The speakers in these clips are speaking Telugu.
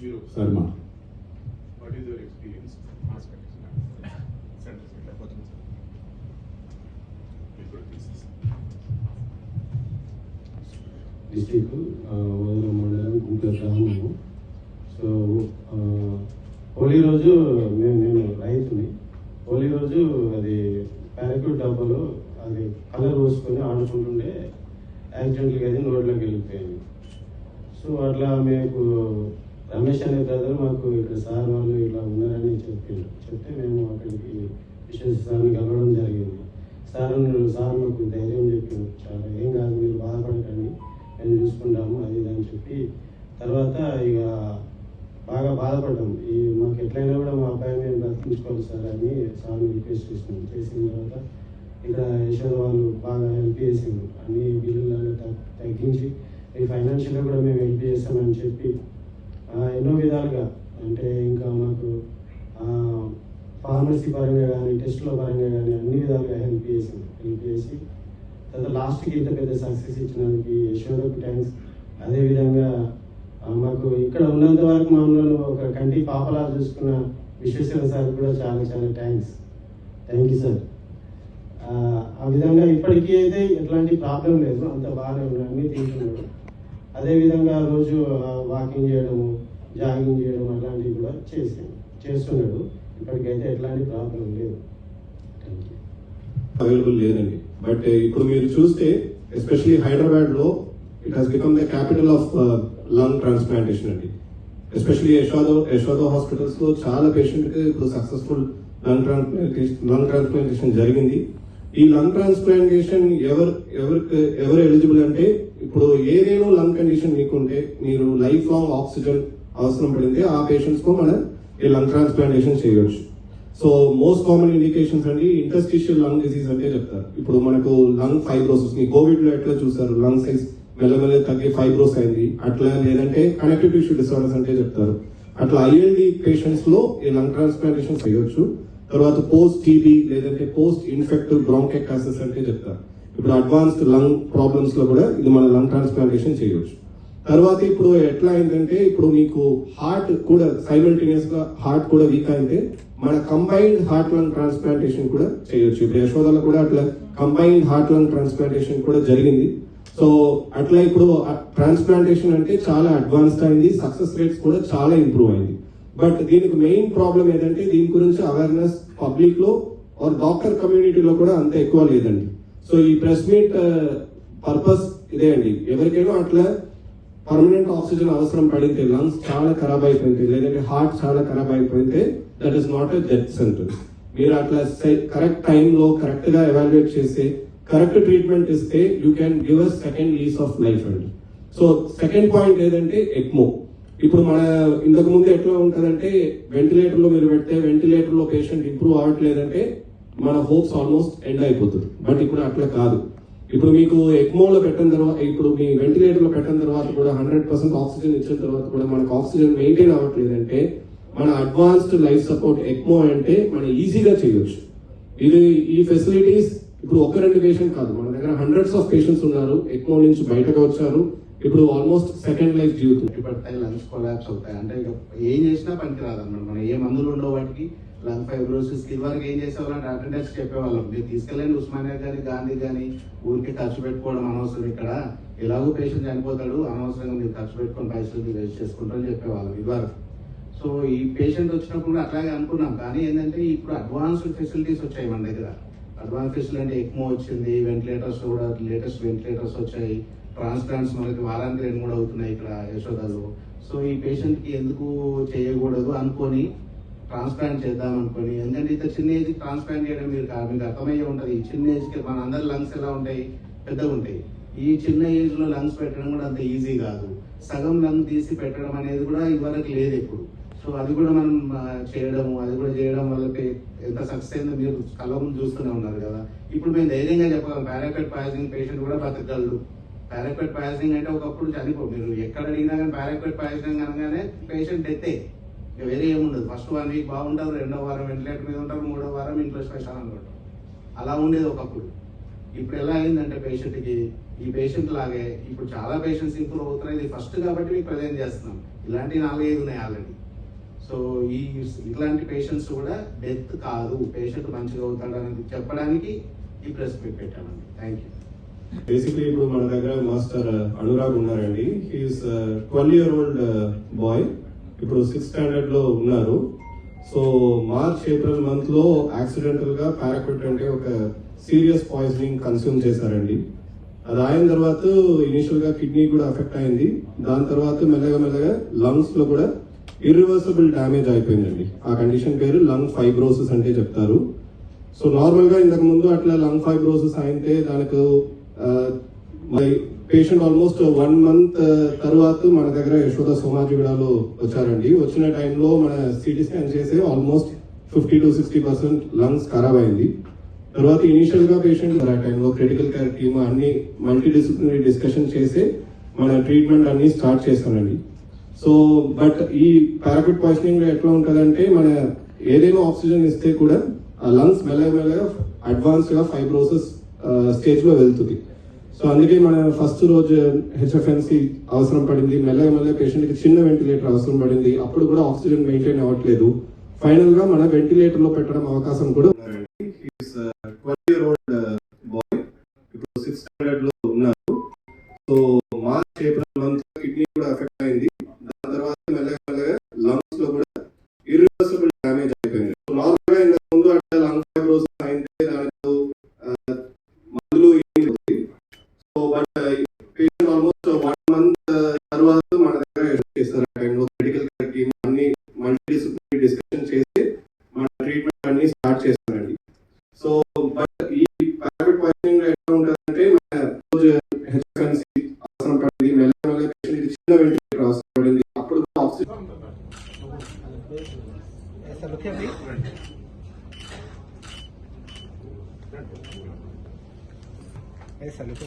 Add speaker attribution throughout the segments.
Speaker 1: మీరు
Speaker 2: Sharma
Speaker 1: what is your experience
Speaker 2: district వదల మండలం గుంటూరు గ్రామము. సో హోలీ రోజు నేను నేను రైతుని హోలీ రోజు అది ప్యారక్యూట్ డబ్బాలో అది కలర్ పోసుకొని ఆడుకుంటుండే యాక్సిడెంట్గా అది నోట్లోకి వెళ్ళిపోయింది సో అట్లా మీకు రమేష్ అనే బ్రదర్ మాకు ఇక్కడ సార్ వాళ్ళు ఇట్లా ఉన్నారని చెప్పిండు చెప్తే మేము అక్కడికి విశ్వేశ్వర సార్ని కలవడం జరిగింది. సార్ సార్ మాకు ధైర్యం చెప్పిండు చాలా ఏం కాదు మీరు బాధపడకండి. మేము చూసుకుంటాము అది అని చెప్పి తర్వాత ఇక బాగా బాధపడ్డాం ఈ మాకు ఎట్లయినా కూడా మా అబ్బాయి మేము బ్రతికించుకోవాలి సార్ అని సార్ని రిక్వెస్ట్ చేసినాం చేసిన తర్వాత ఇక్కడ యశోద వాళ్ళు బాగా హెల్ప్ చేసిండ్రు అన్ని బిల్లులను తగ్గించి ఈ ఫైనాన్షియల్గా కూడా మేము హెల్ప్ చేస్తామని చెప్పి ఎన్నో విధాలుగా. అంటే ఇంకా మాకు ఫార్మసీ పరంగా కానీ టెస్టుల పరంగా కానీ అన్ని విధాలుగా హెల్ప్ చేసింది. హెల్ప్ చేసి తర్వాత లాస్ట్కి ఇంత పెద్ద సక్సెస్ ఇచ్చినందుకు యశోదకు థ్యాంక్స్ అదేవిధంగా మాకు ఇక్కడ ఉన్నంత వరకు మమ్మల్ని ఒక కంటి పాపలా చూసుకున్న విశ్వేశ్వర సార్ కూడా చాలా చాలా థ్యాంక్స్ థ్యాంక్ యూ సార్ ఆ, విధంగా ఇప్పటికీ అయితే ఎట్లాంటి ప్రాబ్లం లేదు. అంత బాగానే ఉన్నాయి అన్నీ తీసుకున్నాడు అదేవిధంగా రోజు వాకింగ్ చేయడము జాగింగ్ చేయడం అలాంటివి కూడా చేశాను చేస్తున్నాడు. ఇప్పటికైతే ఎట్లాంటి ప్రాబ్లం లేదు.
Speaker 3: అవైలబుల్ లేదండి. బట్ uh, ఇప్పుడు మీరు చూస్తే ఎస్పెషలీ హైదరాబాద్లో it has become the capital of lung transplantation అండి. ఎస్పెషలీ యశోద యశోద హాస్పిటల్స్లో చాలా పేషెంట్కి ఇప్పుడు successful lung transplantation lung transplantation జరిగింది. ఈ లంగ్ ట్రాన్స్ప్లాంటేషన్ ఎవరు ఎవరికి ఎవరు ఎలిజిబుల్ అంటే ఇప్పుడు ఏదైనా లంగ్ కండిషన్ మీకుంటే మీరు లైఫ్ లాంగ్ ఆక్సిజన్ అవసరం పడింది. ఆ పేషెంట్స్కు మనం ఈ లంగ్ ట్రాన్స్ప్లాంటేషన్ చేయవచ్చు సో మోస్ట్ కామన్ ఇండికేషన్స్ అండి ఇంటర్స్టిషియల్ లంగ్ డిసీజ్ అంటే చెప్తారు. ఇప్పుడు మనకు లంగ్ ఫైబ్రోసిస్ మీ కోవిడ్లో ఎట్లా చూసారు లంగ్ సైజ్ మెల్లమెల్ల తగ్గి ఫైబ్రోస్ అయింది. అట్లా లేదంటే కనెక్టివ్ టిష్యూ డిసార్డర్స్ అంటే చెప్తారు. అట్లా ఐఎల్డి పేషెంట్స్లో ఈ లంగ్ ట్రాన్స్ప్లాంటేషన్ చేయొచ్చు. తర్వాత పోస్ట్ టీబీ లేదంటే పోస్ట్ ఇన్ఫెక్టివ్ బ్రాంకెక్టాసిస్ అంటే చెప్తారు. ఇప్పుడు అడ్వాన్స్డ్ లంగ్ ప్రాబ్లమ్స్లో కూడా ఇది మన లంగ్ ట్రాన్స్ప్లాంటేషన్ చేయవచ్చు తర్వాత ఇప్పుడు ఎట్లా అయిందంటే ఇప్పుడు మీకు హార్ట్ కూడా సైమల్టేనియస్గా హార్ట్ కూడా వీక్ అయితే మన కంబైన్డ్ హార్ట్ లంగ్ ట్రాన్స్ప్లాంటేషన్ కూడా చేయొచ్చు. ఇప్పుడు యశోదలో కూడా అట్లా కంబైన్డ్ హార్ట్ లంగ్ ట్రాన్స్ప్లాంటేషన్ కూడా జరిగింది. సో అట్లా ఇప్పుడు ట్రాన్స్ప్లాంటేషన్ అంటే చాలా అడ్వాన్స్డ్ అయింది సక్సెస్ రేట్స్ కూడా చాలా ఇంప్రూవ్ అయింది. బట్ దీనికి మెయిన్ ప్రాబ్లం ఏదంటే దీని గురించి అవేర్నెస్ పబ్లిక్లో ఆర్ డాక్టర్ కమ్యూనిటీలో కూడా అంత ఎక్కువ లేదండి. సో ఈ ప్రెస్ మీట్ పర్పస్ ఇదే అండి. ఎవరికైనా అట్లా పర్మనెంట్ ఆక్సిజన్ అవసరం పడితే లంగ్స్ చాలా ఖరాబ్ అయిపోయింది. లేదంటే హార్ట్ చాలా ఖరాబ్ అయిపోతే that is not a death sentence మీరు అట్లా కరెక్ట్ టైంలో కరెక్ట్గా ఎవాల్యుయేట్ చేసి కరెక్ట్ ట్రీట్మెంట్ ఇస్తే you can give us second lease of life అండి. సో సెకండ్ పాయింట్ ఏదంటే ఎక్మో ఇప్పుడు మన ఇంతకు ముందు ఎట్లా ఉంటదంటే వెంటిలేటర్లో మీరు పెడితే వెంటిలేటర్లో పేషెంట్ ఇంప్రూవ్ అవ్వట్లేదంటే మన హోప్స్ ఆల్మోస్ట్ ఎండ్ అయిపోతుంది. బట్ ఇప్పుడు అట్లా కాదు. ఇప్పుడు మీకు ఎక్మోలో పెట్టిన తర్వాత ఇప్పుడు మీ వెంటిలేటర్లో పెట్టిన తర్వాత కూడా హండ్రెడ్ పర్సెంట్ ఆక్సిజన్ ఇచ్చిన తర్వాత కూడా మనకు ఆక్సిజన్ మెయింటైన్ అవ్వట్లేదంటే మన అడ్వాన్స్డ్ లైఫ్ సపోర్ట్ ఎక్మో అంటే మనం ఈజీగా చేయొచ్చు. ఇది ఈ ఫెసిలిటీస్ ఇప్పుడు ఒక రెండు పేషెంట్ కాదు. మన దగ్గర హండ్రెడ్స్ ఆఫ్ పేషెంట్స్ ఉన్నారు. ఎక్మో నుంచి బయటకు వచ్చారు. ఇప్పుడు ఆల్మోస్ట్ సెకండ్ లైఫ్ జీవితం.
Speaker 4: పడతాయి లంగ్స్ కొలాప్స్ అవుతాయి. అంటే ఏం చేసినా పనికి రాదన్నమాట మనం ఏ మందులు ఉండవు వాటికి. లంగ్ ఫైబ్రోసిస్కి వరకు ఏం చేసేవాళ్ళం అటెండెన్స్ చెప్పేవాళ్ళం. మీరు తీసుకెళ్ళండి ఉస్మానియా కానీ గాంధీ కానీ ఊరికి ఖర్చు పెట్టుకోవడం అనవసరం ఇక్కడ. ఎలాగో పేషెంట్ చనిపోతాడు అనవసరంగా మీరు ఖర్చు పెట్టుకొని పైసలు వేస్ట్ చేసుకుంటారని చెప్పేవాళ్ళం ఇదివరకు సో ఈ పేషెంట్ వచ్చినప్పుడు అట్లాగే అనుకున్నాం. కానీ ఏంటంటే ఇప్పుడు అడ్వాన్స్డ్ ఫెసిలిటీస్ వచ్చాయి మన దగ్గర. అడ్వాన్స్ ఫెసిలిటీ అంటే ఎక్కువ వచ్చింది వెంటిలేటర్స్ కూడా లేటెస్ట్ వెంటిలేటర్స్ వచ్చాయి. ట్రాన్స్ప్లాంట్స్ మనకి వారానికి రెండు కూడా అవుతున్నాయి ఇక్కడ యశోదాలో. సో ఈ పేషెంట్కి ఎందుకు చేయకూడదు అనుకొని ట్రాన్స్ప్లాంట్ చేద్దాం అనుకుని ఎందుకంటే ఇంత చిన్న ఏజ్కి ట్రాన్స్ప్లాంట్ చేయడం మీరు మీకు అర్థమయ్యే ఉంటుంది. ఈ చిన్న ఏజ్కి మన అందరి లంగ్స్ ఎలా ఉంటాయి? పెద్దగా ఉంటాయి. ఈ చిన్న ఏజ్లో లంగ్స్ పెట్టడం కూడా అంత ఈజీ కాదు. సగం లంగ్ తీసి పెట్టడం అనేది కూడా ఇవరకు లేదు ఇప్పుడు సో అది కూడా మనం చేయడము అది కూడా చేయడం వల్ల ఎంత సక్సెస్ అయిందో మీరు కళ్ళ ముందు చూస్తూనే ఉన్నారు కదా. ఇప్పుడు మేము ధైర్యంగా చెప్పగలం పారాపెట్ పాయిజనింగ్ పేషెంట్ కూడా బతకగలడు పారాపెట్ పాయిజనింగ్ అంటే ఒకప్పుడు చనిపో మీరు ఎక్కడ అడిగినా కానీ పారాపెట్ పాయిజనింగ్ అనగానే పేషెంట్ డెత్తే వేరే ఏముండదు. ఫస్ట్ వన్ వీక్ బాగుంటారు రెండో వారం వెంటిలేటర్ మీద ఉంటారు మూడో వారం ఇంట్లో శ్మశానంలో ఉంటారు అలా ఉండేది ఒకప్పుడు. ఇప్పుడు ఎలా అయిందంటే పేషెంట్కి ఈ పేషెంట్ లాగే ఇప్పుడు చాలా పేషెంట్స్ ఇంప్రూవ్ అవుతున్నాయి. ఇది ఫస్ట్ కాబట్టి మీకు ప్రజెంట్ చేస్తున్నాం. ఇలాంటి నాలుగైదు ఉన్నాయి ఆల్రెడీ సో ఈ ఇట్లాంటి పేషెంట్స్ కూడా డెత్ కాదు. పేషెంట్ మంచిగా అవుతాడు అనేది చెప్పడానికి ఈ ప్రెస్ మీట్ పెట్టామండి. థ్యాంక్ యూ
Speaker 3: బేసిక్లీ ఇప్పుడు మన దగ్గర మాస్టర్ అనురాగ్ ఉన్నారండి. He is twelve year old boy ఇప్పుడు సిక్స్త్ స్టాండర్డ్లో ఉన్నారు. సో మార్చ్ ఏప్రిల్ మంత్లో యాక్సిడెంటల్గా యాక్సిడెంటల్ పారాక్విట్ అంటే ఒక సీరియస్ పాయిజనింగ్ కన్స్యూమ్ చేశారండి. అది అయిన తర్వాత ఇనిషియల్గా కిడ్నీ కూడా అఫెక్ట్ అయింది. దాని తర్వాత మెల్లగా మెల్లగా లంగ్స్లో కూడా ఇర్రివర్సిబుల్ డ్యామేజ్ అయిపోయిందండి. ఆ కండిషన్ పేరు లంగ్ ఫైబ్రోసిస్ అంటే చెప్తారు. సో నార్మల్గా ఇంతకుముందు అట్లా లంగ్ ఫైబ్రోసిస్ అయితే దానికి పేషెంట్ ఆల్మోస్ట్ వన్ మంత్ తర్వాత మన దగ్గర యశోద సోమాజిగూడలో వచ్చారండి. వచ్చిన టైంలో మన సిటీ స్కాన్ చేసి almost fifty to sixty percent lungs ఖరాబ్ అయింది. తర్వాత ఇనీషియల్గా పేషెంట్ ఆ టైంలో క్రిటికల్ కేర్ టీమ్ అన్ని మల్టీ డిసిప్లినరీ డిస్కషన్ చేసి మన ట్రీట్మెంట్ అన్ని స్టార్ట్ చేస్తానండి సో బట్ ఈ పారాపిట్ పాయిజనింగ్ ఎట్లా ఉంటుందంటే మన ఏదైనా ఆక్సిజన్ ఇస్తే కూడా ఆ లంగ్స్ మెల్లగా మెల్లగా అడ్వాన్స్డ్గా ఫైబ్రోసిస్ స్టేజ్ uh, లో వెళ్తుంది. సో అందుకే మన ఫస్ట్ రోజు హెచ్ఎఫ్ఎన్సి అవసరం పడింది. మెల్లగా మెల్లగా పేషెంట్కి చిన్న వెంటిలేటర్ అవసరం పడింది. అప్పుడు కూడా ఆక్సిజన్ మెయింటైన్ అవ్వట్లేదు. ఫైనల్గా మన వెంటిలేటర్లో పెట్టడం అవకాశం కూడా ఇయర్ ఓల్డ్ బాయ్ ఇప్పుడు సిక్స్త్ స్టాండర్డ్లో ఉన్నారు so March April month kidney కూడా అఫెక్ట్ అయింది దాని తర్వాత మెల్లగా మెల్లగా లంగ్స్లో కూడా ఇర్రివర్సిబుల్ డ్యామేజ్ అయిపోయింది నార్మల్గా ఇంతకు ముందు అట్లా లంగ్ ఫైబ్రోసిస్ అయితే దానికి ఆ, మందులు ఏమి so but patient almost one month తర్వాత మన దగ్గర చేస్తారు ఆ టైంలో మెడికల్ కేర్ టీమ్ అన్ని మల్టీ డిసిప్లినరీ డిస్కషన్ చేసి మన ట్రీట్మెంట్ అన్ని స్టార్ట్ చేస్తారండి సో బట్ ఈ ప్యాకెట్ పాయిజనింగ్ ఎట్లా ఉంటుందంటే మన రోజు హెచ్ఎఫ్ఎన్సి అవసరం పడింది మెల్లగా మెల్లగా పేషెంట్కి చిన్న వెంటిలేటర్ అవసరం పడింది అప్పుడు ఆక్సిజన్
Speaker 5: ऐसा look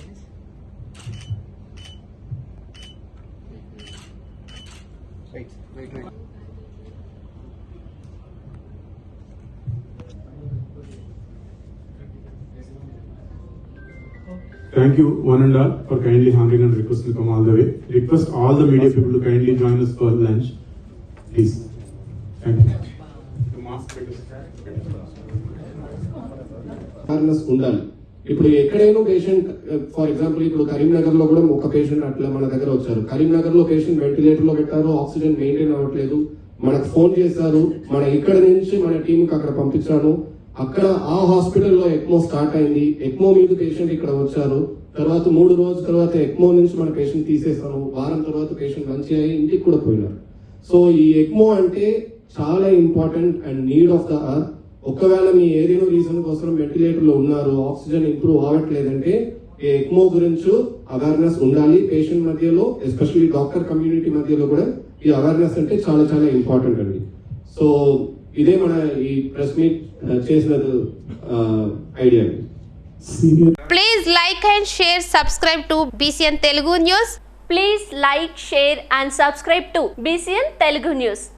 Speaker 1: Thank you, one and all, for kindly honoring and requesting to come all the way. Request all the media people to kindly join us for lunch, please. Thank you.
Speaker 3: Awareness ఉండాలి ఇప్పుడు ఎక్కడైనా పేషెంట్ ఫర్ ఎగ్జాంపుల్ ఇప్పుడు కరీంనగర్లో కూడా ఒక పేషెంట్ అట్లా మన దగ్గర వచ్చారు కరీంనగర్లో పేషెంట్ వెంటిలేటర్లో పెట్టారు ఆక్సిజన్ మెయింటైన్ అవ్వట్లేదు మనకు ఫోన్ చేశారు మన ఇక్కడ నుంచి మన టీం కి అక్కడ పంపించాను అక్కడ ఆ హాస్పిటల్లో ఎక్మో స్టార్ట్ అయింది. ఎక్మో మీద పేషెంట్ ఇక్కడ వచ్చారు. తర్వాత మూడు రోజుల తర్వాత ఎక్మో నుంచి మన పేషెంట్ తీసేసాము వారం తర్వాత పేషెంట్ మంచి అయ్యి ఇంటికి కూడా పోయినారు. సో ఈ ఎక్మో అంటే చాలా important and need of the earth. ఒకవేళ మీ ఏదైనా రీజన్ కోసం వెంటిలేటర్లో ఉన్నారు ఆక్సిజన్ ఇంప్రూవ్ అవ్వట్లేదంటే ఈ ఎక్మో గురించి అవేర్నెస్ ఉండాలి. పేషెంట్ మధ్యలో ఎస్పెషల్లీ డాక్టర్ కమ్యూనిటీ మధ్యలో కూడా ఈ అవేర్నెస్ అంటే చాలా చాలా ఇంపార్టెంట్ అండి. సో ఇదే మన ఈ ప్రెస్ మీట్ చేసిన ఐడియా అండి
Speaker 1: Senior
Speaker 6: Please like and share, subscribe to BCN Telugu News.
Speaker 7: Please like, share and subscribe to BCN Telugu News.